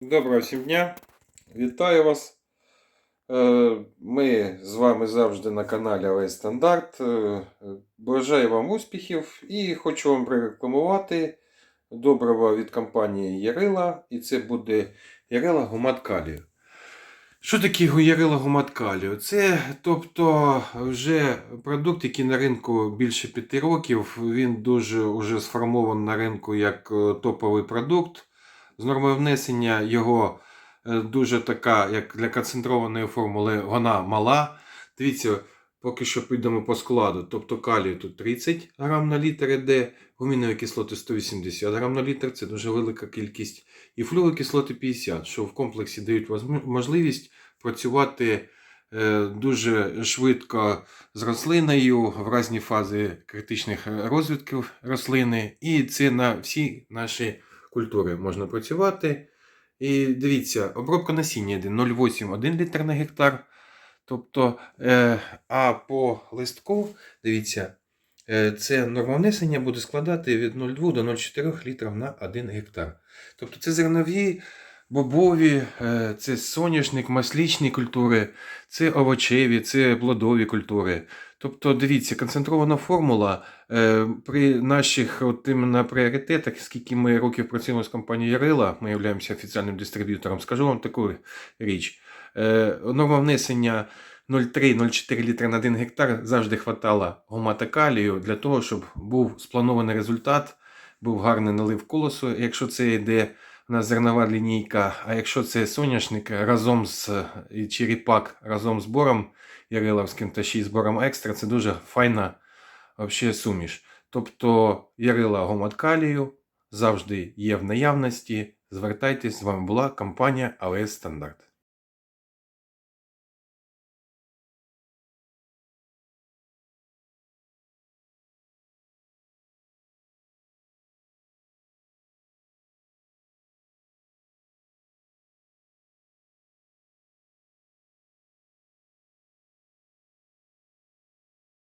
Доброго всім дня! Вітаю вас! Е, Ми з вами завжди на каналі АВС Стандарт. Е, Бажаю вам успіхів і хочу вам прорекламувати доброго від компанії Ярила. І це буде Ярила Гумат Калію. Що таке Ярила Гумат Калію? Це тобто вже продукт, який на ринку більше 5 років. Він дуже вже сформований на ринку як е, топовий продукт. З нормою внесення його е, дуже така, як для концентрованої формули, вона мала. Дивіться, поки що підемо по складу. Тобто калію тут 30 грам на літр іде, гумінові кислоти 180 грам на літр, це дуже велика кількість. І флюорокислоти 50, що в комплексі дають можливість працювати е, дуже швидко з рослиною в різні фази критичних розвитків рослини. І це на всі наші культури можна працювати. І дивіться, обробка насіння йде 0,8 1 літр на гектар. Тобто, е, а по листку, дивіться, е, це норма внесення буде складати від 0,2 до 0,4 літрів на 1 гектар. Тобто це зернові, бобові, е, це соняшник, маслічні культури, це овочеві, це плодові культури. Тобто, дивіться, концентрована формула е, при наших от іменно пріоритетах, скільки ми років працюємо з компанією Ярила, ми являємося офіційним дистриб'ютором, скажу вам таку річ. Е, норма внесення 0,3-0,4 літра на 1 гектар завжди хватало гумата калію для того, щоб був спланований результат, був гарний налив колосу, якщо це йде у нас зернова лінійка, а якщо це соняшник разом з і черепак разом з бором яриловським та ще й збором екстра, це дуже файна суміш. Тобто ярила гумат калію завжди є в наявності. Звертайтесь, з вами була компанія АВС Стандарт.